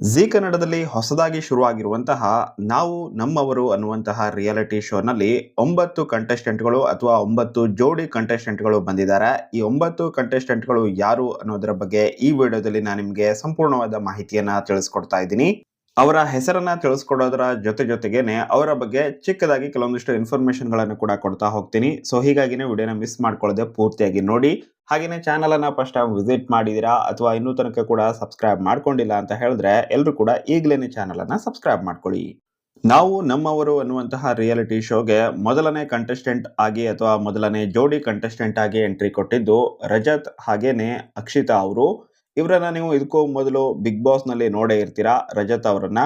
G ಕನ್ನಡದಲ್ಲಿ ಹೊಸದಾಗಿ ಶುರುವಾಗಿರುವಂತಹ ನಾವು ನಮ್ಮವರು ಅನ್ನುವಂತಹ ರಿಯಾಲಿಟಿ ಶೋನಲ್ಲಿ ಒಂಬತ್ತು ಕಂಟೆಸ್ಟೆಂಟ್ಗಳು ಅಥವಾ ಒಂಬತ್ತು ಜೋಡಿ ಕಂಟೆಸ್ಟೆಂಟ್ಗಳು ಬಂದಿದ್ದಾರೆ. ಈ ಒಂಬತ್ತು ಕಂಟೆಸ್ಟೆಂಟ್ಗಳು ಯಾರು ಅನ್ನೋದರ ಬಗ್ಗೆ ಈ ವಿಡಿಯೋದಲ್ಲಿ ನಾನು ನಿಮಗೆ ಸಂಪೂರ್ಣವಾದ ಮಾಹಿತಿಯನ್ನ ತಿಳಿಸ್ಕೊಡ್ತಾ ಇದ್ದೀನಿ. ಅವರ ಹೆಸರನ್ನ ತಿಳಿಸ್ಕೊಡೋದರ ಜೊತೆ ಜೊತೆಗೇನೆ ಅವರ ಬಗ್ಗೆ ಚಿಕ್ಕದಾಗಿ ಕೆಲವೊಂದಿಷ್ಟು ಇನ್ಫಾರ್ಮೇಶನ್ಗಳನ್ನು ಕೂಡ ಕೊಡ್ತಾ ಹೋಗ್ತೀನಿ. ಸೊ ಹೀಗಾಗಿನೇ ವಿಡಿಯೋನ ಮಿಸ್ ಮಾಡ್ಕೊಳ್ಳದೆ ಪೂರ್ತಿಯಾಗಿ ನೋಡಿ. ಹಾಗೇನೆ ಚಾನಲ್ ಅನ್ನ ಫಸ್ಟ್ ಟೈಮ್ ವಿಸಿಟ್ ಮಾಡಿದೀರಾ ಅಥವಾ ಇನ್ನೂ ತನಕ ಕೂಡ ಸಬ್ಸ್ಕ್ರೈಬ್ ಮಾಡ್ಕೊಂಡಿಲ್ಲ ಅಂತ ಹೇಳಿದ್ರೆ ಎಲ್ಲರೂ ಕೂಡ ಈಗಲೇ ಚಾನಲನ್ನು ಸಬ್ಸ್ಕ್ರೈಬ್ ಮಾಡ್ಕೊಳ್ಳಿ. ನಾವು ನಮ್ಮವರು ಅನ್ನುವಂತಹ ರಿಯಾಲಿಟಿ ಶೋಗೆ ಮೊದಲನೇ ಕಂಟೆಸ್ಟೆಂಟ್ ಆಗಿ ಅಥವಾ ಮೊದಲನೇ ಜೋಡಿ ಕಂಟೆಸ್ಟೆಂಟ್ ಆಗಿ ಎಂಟ್ರಿ ಕೊಟ್ಟಿದ್ದು ರಜತ್ ಹಾಗೇನೆ ಅಕ್ಷಿತಾ ಅವರು. ಇವರನ್ನ ನೀವು ಇದಕ್ಕೂ ಮೊದಲು ಬಿಗ್ ಬಾಸ್ನಲ್ಲಿ ನೋಡೇ ಇರ್ತೀರಾ ರಜತ್ ಅವರನ್ನ.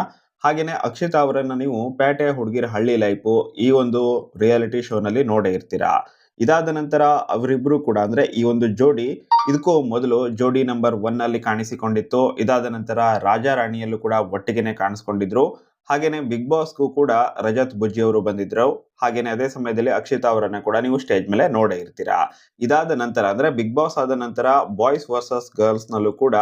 ಹಾಗೆಯೇ ಅಕ್ಷಿತಾ ಅವರನ್ನ ನೀವು ಪೇಟೆ ಹುಡುಗಿರ ಹಳ್ಳಿ ಲೈಫು ಈ ಒಂದು ರಿಯಾಲಿಟಿ ಶೋನಲ್ಲಿ ನೋಡೇ ಇರ್ತೀರಾ. ಇದಾದ ನಂತರ ಅವರಿಬ್ರು ಕೂಡ, ಅಂದ್ರೆ ಈ ಒಂದು ಜೋಡಿ ಇದಕ್ಕೂ ಮೊದಲು ಜೋಡಿ ನಂಬರ್ ಒನ್ ಅಲ್ಲಿ ಕಾಣಿಸಿಕೊಂಡಿತ್ತು. ಇದಾದ ನಂತರ ರಾಜಾ ರಾಣಿಯಲ್ಲೂ ಕೂಡ ಒಟ್ಟಿಗೆನೆ ಕಾಣಿಸ್ಕೊಂಡಿದ್ರು. ಹಾಗೇನೆ ಬಿಗ್ ಬಾಸ್ಗೂ ಕೂಡ ರಜತ್ ಬುಜ್ಜಿ ಅವರು ಬಂದಿದ್ರು. ಹಾಗೇನೆ ಅದೇ ಸಮಯದಲ್ಲಿ ಅಕ್ಷಿತಾ ಅವರನ್ನ ಕೂಡ ನೀವು ಸ್ಟೇಜ್ ಮೇಲೆ ನೋಡೇ ಇರ್ತೀರಾ. ಇದಾದ ನಂತರ, ಅಂದ್ರೆ ಬಿಗ್ ಬಾಸ್ ಆದ ನಂತರ ಬಾಯ್ಸ್ ವರ್ಸಸ್ ಗರ್ಲ್ಸ್ ನಲ್ಲೂ ಕೂಡ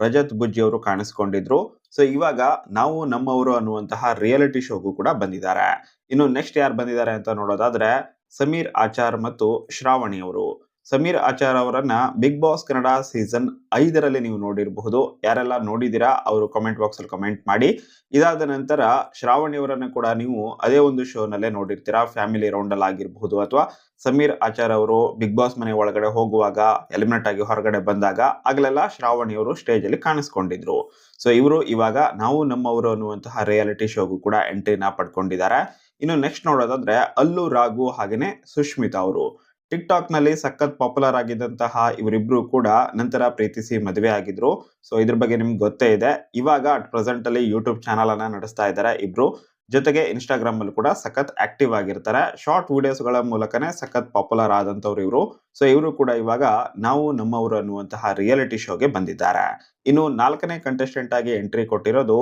ರಜತ್ ಬುಜ್ಜಿ ಅವರು ಕಾಣಿಸ್ಕೊಂಡಿದ್ರು. ಸೊ, ಇವಾಗ ನಾವು ನಮ್ಮವರು ಅನ್ನುವಂತಹ ರಿಯಾಲಿಟಿ ಶೋಗೂ ಕೂಡ ಬಂದಿದ್ದಾರೆ. ಇನ್ನು ನೆಕ್ಸ್ಟ್ ಯಾರು ಬಂದಿದ್ದಾರೆ ಅಂತ ನೋಡೋದಾದ್ರೆ ಸಮೀರ್ ಆಚಾರ್ ಮತ್ತು ಶ್ರಾವಣಿ ಅವರು. ಸಮೀರ್ ಆಚಾರ್ ಅವರನ್ನ ಬಿಗ್ ಬಾಸ್ ಕನ್ನಡ ಸೀಸನ್ ಐದರಲ್ಲಿ ನೀವು ನೋಡಿರಬಹುದು. ಯಾರೆಲ್ಲ ನೋಡಿದೀರಾ ಅವರು ಕಮೆಂಟ್ ಬಾಕ್ಸ್ ಅಲ್ಲಿ ಕಮೆಂಟ್ ಮಾಡಿ. ಇದಾದ ನಂತರ ಶ್ರಾವಣಿ ಅವರನ್ನ ಕೂಡ ನೀವು ಅದೇ ಒಂದು ಶೋನಲ್ಲೇ ನೋಡಿರ್ತೀರಾ ಫ್ಯಾಮಿಲಿ ರೌಂಡ್ ಅಲ್ಲಿ ಆಗಿರಬಹುದು ಅಥವಾ ಸಮೀರ್ ಆಚಾರ್ ಅವರು ಬಿಗ್ ಬಾಸ್ ಮನೆ ಒಳಗಡೆ ಹೋಗುವಾಗ ಎಲಿಮಿನೇಟ್ ಆಗಿ ಹೊರಗಡೆ ಬಂದಾಗ ಆಗ್ಲೆಲ್ಲ ಶ್ರಾವಣಿ ಅವರು ಸ್ಟೇಜ್ ಅಲ್ಲಿ ಕಾಣಿಸ್ಕೊಂಡಿದ್ರು. ಸೊ ಇವರು ಇವಾಗ ನಾವು ನಮ್ಮವರು ಅನ್ನುವಂತಹ ರಿಯಾಲಿಟಿ ಶೋಗೂ ಕೂಡ ಎಂಟ್ರಿನ ಪಡ್ಕೊಂಡಿದ್ದಾರೆ. ಇನ್ನು ನೆಕ್ಸ್ಟ್ ನೋಡೋದಾದ್ರೆ ಅಲ್ಲು, ರಾಘು ಹಾಗೇನೆ ಸುಷ್ಮಿತಾ ಅವರು. ಟಿಕ್ ಟಾಕ್ನಲ್ಲಿ ಸಖತ್ ಪಾಪ್ಯುಲರ್ ಆಗಿದ್ದಂತಹ ಇವರಿಬ್ರು ಕೂಡ ನಂತರ ಪ್ರೀತಿಸಿ ಮದುವೆ ಆಗಿದ್ರು. ಸೊ ಇದ್ರ ಬಗ್ಗೆ ನಿಮ್ಗೆ ಗೊತ್ತೇ ಇದೆ. ಇವಾಗ ಅಟ್ ಪ್ರೆಸೆಂಟ್ ಅಲ್ಲಿ ಯೂಟ್ಯೂಬ್ ಚಾನಲ್ ಅನ್ನ ನಡೆಸ್ತಾ ಇದ್ದಾರೆ ಇಬ್ರು. ಜೊತೆಗೆ ಇನ್ಸ್ಟಾಗ್ರಾಮ್ ಅಲ್ಲಿ ಕೂಡ ಸಖತ್ ಆಕ್ಟಿವ್ ಆಗಿರ್ತಾರೆ. ಶಾರ್ಟ್ ವಿಡಿಯೋಸ್ಗಳ ಮೂಲಕನೇ ಸಖತ್ ಪಾಪ್ಯುಲರ್ ಆದಂತವ್ರು ಇವರು. ಸೊ ಇವರು ಕೂಡ ಇವಾಗ ನಾವು ನಮ್ಮವರು ಅನ್ನುವಂತಹ ರಿಯಾಲಿಟಿ ಶೋಗೆ ಬಂದಿದ್ದಾರೆ. ಇನ್ನು ನಾಲ್ಕನೇ ಕಂಟೆಸ್ಟೆಂಟ್ ಆಗಿ ಎಂಟ್ರಿ ಕೊಟ್ಟಿರೋದು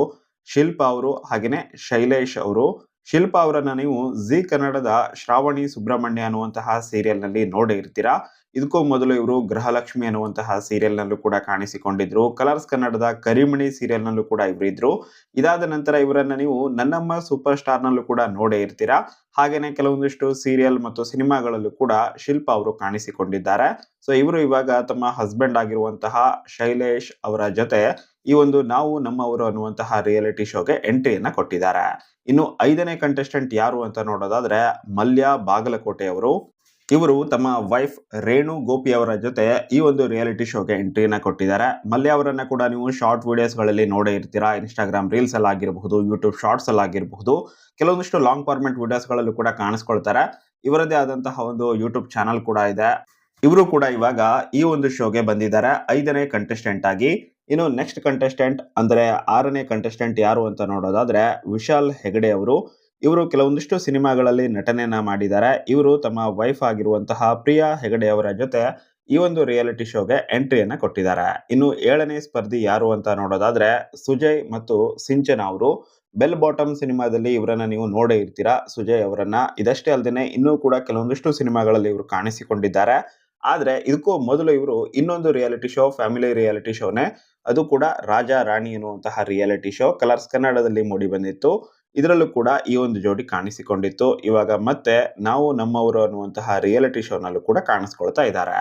ಶಿಲ್ಪಾ ಅವರು ಹಾಗೇನೆ ಶೈಲೇಶ್ ಅವರು. ಶಿಲ್ಪಾ ಅವರನ್ನ ನೀವು ಜಿ ಕನ್ನಡದ ಶ್ರಾವಣಿ ಸುಬ್ರಹ್ಮಣ್ಯ ಅನ್ನುವಂತಹ ಸೀರಿಯಲ್ನಲ್ಲಿ ನೋಡೇ ಇರ್ತೀರಾ? ಇದಕ್ಕೂ ಮೊದಲು ಇವರು ಗೃಹಲಕ್ಷ್ಮಿ ಅನ್ನುವಂತಹ ಸೀರಿಯಲ್ ನಲ್ಲೂ ಕೂಡ ಕಾಣಿಸಿಕೊಂಡಿದ್ರು. ಕಲರ್ಸ್ ಕನ್ನಡದ ಕರಿಮಣಿ ಸೀರಿಯಲ್ ನಲ್ಲೂ ಕೂಡ ಇವರು ಇದ್ರು. ಇದಾದ ನಂತರ ಇವರನ್ನ ನೀವು ನನ್ನಮ್ಮ ಸೂಪರ್ ಸ್ಟಾರ್ ನಲ್ಲೂ ಕೂಡ ನೋಡೇ ಇರ್ತೀರಾ? ಹಾಗೇನೆ ಕೆಲವೊಂದಿಷ್ಟು ಸೀರಿಯಲ್ ಮತ್ತು ಸಿನಿಮಾಗಳಲ್ಲೂ ಕೂಡ ಶಿಲ್ಪಾ ಅವರು ಕಾಣಿಸಿಕೊಂಡಿದ್ದಾರೆ. ಸೊ ಇವರು ಇವಾಗ ತಮ್ಮ ಹಸ್ಬೆಂಡ್ ಆಗಿರುವಂತಹ ಶೈಲೇಶ್ ಅವರ ಜೊತೆ ಈ ಒಂದು ನಾವು ನಮ್ಮವರು ಅನ್ನುವಂತಹ ರಿಯಾಲಿಟಿ ಶೋಗೆ ಎಂಟ್ರಿಯನ್ನ ಕೊಟ್ಟಿದ್ದಾರೆ. ಇನ್ನು ಐದನೇ ಕಂಟೆಸ್ಟೆಂಟ್ ಯಾರು ಅಂತ ನೋಡೋದಾದ್ರೆ ಮಲ್ಯ ಬಾಗಲಕೋಟೆ ಅವರು. ಇವರು ತಮ್ಮ ವೈಫ್ ರೇಣು ಗೋಪಿ ಅವರ ಜೊತೆ ಈ ಒಂದು ರಿಯಾಲಿಟಿ ಶೋಗೆ ಎಂಟ್ರಿನ ಕೊಟ್ಟಿದ್ದಾರೆ. ಮಲ್ಯ ಅವರನ್ನ ಕೂಡ ನೀವು ಶಾರ್ಟ್ ವಿಡಿಯೋಸ್ಗಳಲ್ಲಿ ನೋಡೇ ಇರ್ತೀರಾ. ಇನ್ಸ್ಟಾಗ್ರಾಮ್ ರೀಲ್ಸ್ ಅಲ್ಲಿ ಆಗಿರಬಹುದು ಯೂಟ್ಯೂಬ್ ಶಾರ್ಟ್ಸ್ ಅಲ್ಲಿ ಆಗಿರಬಹುದು. ಕೆಲವೊಂದಿಷ್ಟು ಲಾಂಗ್ ಫಾರ್ಮೆಟ್ ವಿಡಿಯೋಸ್ ಗಳಲ್ಲೂ ಕೂಡ ಕಾಣಿಸ್ಕೊಳ್ತಾರೆ. ಇವರದೇ ಆದಂತಹ ಒಂದು ಯೂಟ್ಯೂಬ್ ಚಾನಲ್ ಕೂಡ ಇದೆ. ಇವರು ಕೂಡ ಇವಾಗ ಈ ಒಂದು ಶೋಗೆ ಬಂದಿದ್ದಾರೆ. ಐದನೇ ಕಂಟೆಸ್ಟೆಂಟ್ ಆಗಿ ಇನ್ನು ನೆಕ್ಸ್ಟ್ ಕಂಟೆಸ್ಟೆಂಟ್ ಅಂದ್ರೆ ಆರನೇ ಕಂಟೆಸ್ಟೆಂಟ್ ಯಾರು ಅಂತ ನೋಡೋದಾದ್ರೆ ವಿಶಾಲ್ ಹೆಗಡೆ ಅವರು. ಇವರು ಕೆಲವೊಂದಿಷ್ಟು ಸಿನಿಮಾಗಳಲ್ಲಿ ನಟನೆಯನ್ನ ಮಾಡಿದ್ದಾರೆ. ಇವರು ತಮ್ಮ ವೈಫ್ ಆಗಿರುವಂತಹ ಪ್ರಿಯಾ ಹೆಗಡೆ ಅವರ ಜೊತೆ ಈ ಒಂದು ರಿಯಾಲಿಟಿ ಶೋಗೆ ಎಂಟ್ರಿಯನ್ನ ಕೊಟ್ಟಿದ್ದಾರೆ. ಇನ್ನು ಏಳನೇ ಸ್ಪರ್ಧಿ ಯಾರು ಅಂತ ನೋಡೋದಾದ್ರೆ ಸುಜಯ್ ಮತ್ತು ಸಿಂಚನ ಅವರು. ಬೆಲ್ ಬಾಟಮ್ ಸಿನಿಮಾದಲ್ಲಿ ಇವರನ್ನ ನೀವು ನೋಡೇ ಇರ್ತೀರಾ. ಸುಜಯ್ ಅವರನ್ನ. ಇದಷ್ಟೇ ಅಲ್ಲದೆ ಇನ್ನೂ ಕೂಡ ಕೆಲವೊಂದಿಷ್ಟು ಸಿನಿಮಾಗಳಲ್ಲಿ ಇವರು ಕಾಣಿಸಿಕೊಂಡಿದ್ದಾರೆ. ಆದ್ರೆ ಇದಕ್ಕೂ ಮೊದಲು ಇವರು ಇನ್ನೊಂದು ರಿಯಾಲಿಟಿ ಶೋ ಫ್ಯಾಮಿಲಿ ರಿಯಾಲಿಟಿ ಶೋನೇ ಅದು ಕೂಡ ರಾಜ, ರಾಣಿ ಎನ್ನುವಂತಹ ರಿಯಾಲಿಟಿ ಶೋ ಕಲರ್ಸ್ ಕನ್ನಡದಲ್ಲಿ ಮೂಡಿ ಬಂದಿತ್ತು. ಇದರಲ್ಲೂ ಕೂಡ ಈ ಒಂದು ಜೋಡಿ ಕಾಣಿಸಿಕೊಂಡಿತ್ತು. ಇವಾಗ ಮತ್ತೆ ನಾವು ನಮ್ಮವರು ಅನ್ನುವಂತಹ ರಿಯಾಲಿಟಿ ಶೋನಲ್ಲೂ ಕೂಡ ಕಾಣಿಸ್ಕೊಳ್ತಾ ಇದ್ದಾರೆ.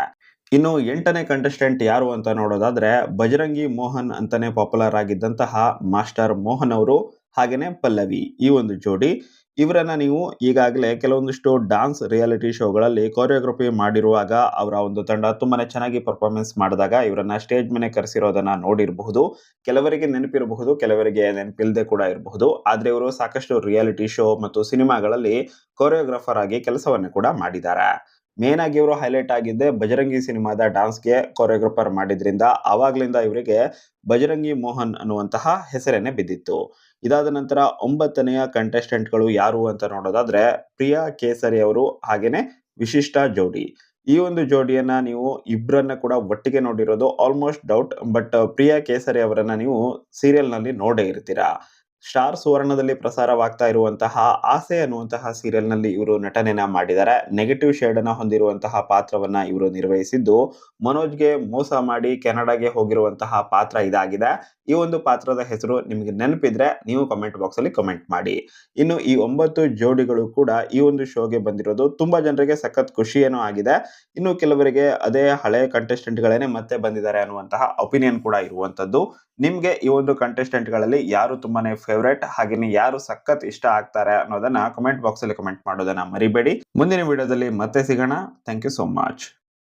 ಇನ್ನು ಎಂಟನೇ ಕಂಟೆಸ್ಟೆಂಟ್ ಯಾರು ಅಂತ ನೋಡೋದಾದ್ರೆ, ಬಜರಂಗಿ ಮೋಹನ್ ಅಂತಾನೆ ಪಾಪ್ಯುಲರ್ ಆಗಿದ್ದಂತಹ ಮಾಸ್ಟರ್ ಮೋಹನ್ ಅವರು. ಹಾಗೇನೆ ಪಲ್ಲವಿ, ಈ ಒಂದು ಜೋಡಿ. ಇವರನ್ನ ನೀವು ಈಗಾಗಲೇ ಕೆಲವೊಂದಿಷ್ಟು ಡಾನ್ಸ್ ರಿಯಾಲಿಟಿ ಶೋಗಳಲ್ಲಿ ಕೊರಿಯೋಗ್ರಫಿ ಮಾಡಿರುವಾಗ ಅವರ ಒಂದು ತಂಡ ತುಂಬಾನೇ ಚೆನ್ನಾಗಿ ಪರ್ಫಾರ್ಮೆನ್ಸ್ ಮಾಡಿದಾಗ ಇವರನ್ನ ಸ್ಟೇಜ್ ಮೇಲೆ ಕರೆಸಿರೋದನ್ನ ನೋಡಿರಬಹುದು. ಕೆಲವರಿಗೆ ನೆನಪಿರಬಹುದು, ಕೆಲವರಿಗೆ ನೆನಪಿಲ್ಲದೆ ಕೂಡ ಇರಬಹುದು. ಆದರೆ ಇವರು ಸಾಕಷ್ಟು ರಿಯಾಲಿಟಿ ಶೋ ಮತ್ತು ಸಿನಿಮಾಗಳಲ್ಲಿ ಕೊರಿಯೋಗ್ರಾಫರ್ ಆಗಿ ಕೆಲಸವನ್ನು ಕೂಡ ಮಾಡಿದ್ದಾರೆ. ಮೇನ್ ಆಗಿ ಇವರು ಹೈಲೈಟ್ ಆಗಿದ್ದೆ ಬಜರಂಗಿ ಸಿನಿಮಾದ ಡಾನ್ಸ್ಗೆ ಕೊರಿಯೋಗ್ರಾಫರ್ ಮಾಡಿದ್ರಿಂದ ಆವಾಗ್ಲಿಂದ ಇವರಿಗೆ ಬಜರಂಗಿ ಮೋಹನ್ ಅನ್ನುವಂತಹ ಹೆಸರೇನೆ ಬಿದ್ದಿತ್ತು. ಇದಾದ ನಂತರ ಒಂಬತ್ತನೆಯ ಕಂಟೆಸ್ಟೆಂಟ್ಗಳು ಯಾರು ಅಂತ ನೋಡೋದಾದ್ರೆ ಪ್ರಿಯಾ ಕೇಸರಿ ಅವರು ಹಾಗೇನೆ ವಿಶಿಷ್ಟ ಜೋಡಿ. ಈ ಒಂದು ಜೋಡಿಯನ್ನ ನೀವು ಇಬ್ಬರನ್ನ ಕೂಡ ಒಟ್ಟಿಗೆ ನೋಡಿರೋದು almost doubt but Priya Kesari ಅವರನ್ನ ನೀವು ಸೀರಿಯಲ್ನಲ್ಲಿ ನೋಡೇ ಇರ್ತೀರಾ. ಸ್ಟಾರ್ ಸುವರ್ಣದಲ್ಲಿ ಪ್ರಸಾರವಾಗ್ತಾ ಇರುವಂತಹ ಆಸೆ ಅನ್ನುವಂತಹ ಸೀರಿಯಲ್ನಲ್ಲಿ ಇವರು ನಟನೆನ ಮಾಡಿದ್ದಾರೆ. ನೆಗೆಟಿವ್ ಶೇಡ್ ಅನ್ನ ಹೊಂದಿರುವಂತಹ ಪಾತ್ರವನ್ನ ಇವರು ನಿರ್ವಹಿಸಿದ್ದು, ಮನೋಜ್ಗೆ ಮೋಸ ಮಾಡಿ ಕೆನಡಾಗೆ ಹೋಗಿರುವಂತಹ ಪಾತ್ರ ಇದಾಗಿದೆ. ಈ ಒಂದು ಪಾತ್ರದ ಹೆಸರು ನಿಮಗೆ ನೆನಪಿದ್ರೆ ನೀವು ಕಮೆಂಟ್ ಬಾಕ್ಸ್ ಅಲ್ಲಿ ಕಮೆಂಟ್ ಮಾಡಿ. ಇನ್ನು ಈ ಒಂಬತ್ತು ಜೋಡಿಗಳು ಕೂಡ ಈ ಒಂದು ಶೋಗೆ ಬಂದಿರೋದು. ತುಂಬಾ ಜನರಿಗೆ ಸಖತ್ ಖುಷಿಯೇನೂ ಆಗಿದೆ. ಇನ್ನು ಕೆಲವರಿಗೆ ಅದೇ ಹಳೆ ಕಂಟೆಸ್ಟೆಂಟ್ ಗಳೇನೆ ಮತ್ತೆ ಬಂದಿದ್ದಾರೆ ಅನ್ನುವಂತಹ ಒಪಿನಿಯನ್ ಕೂಡ ಇರುವಂತದ್ದು ನಿಮ್ಗೆ ಈ ಒಂದು ಕಂಟೆಸ್ಟೆಂಟ್ಗಳಲ್ಲಿ ಯಾರು ತುಂಬಾನೇ ಫೇವರೇಟ್ ಹಾಗೇನೆ ಯಾರು ಸಖತ್ ಇಷ್ಟ ಆಗ್ತಾರೆ ಅನ್ನೋದನ್ನ ಕಮೆಂಟ್ ಬಾಕ್ಸ್ ಅಲ್ಲಿ ಕಮೆಂಟ್ ಮಾಡೋದನ್ನ ಮರಿಬೇಡಿ. ಮುಂದಿನ ವಿಡಿಯೋದಲ್ಲಿ ಮತ್ತೆ ಸಿಗೋಣ. Thank you so much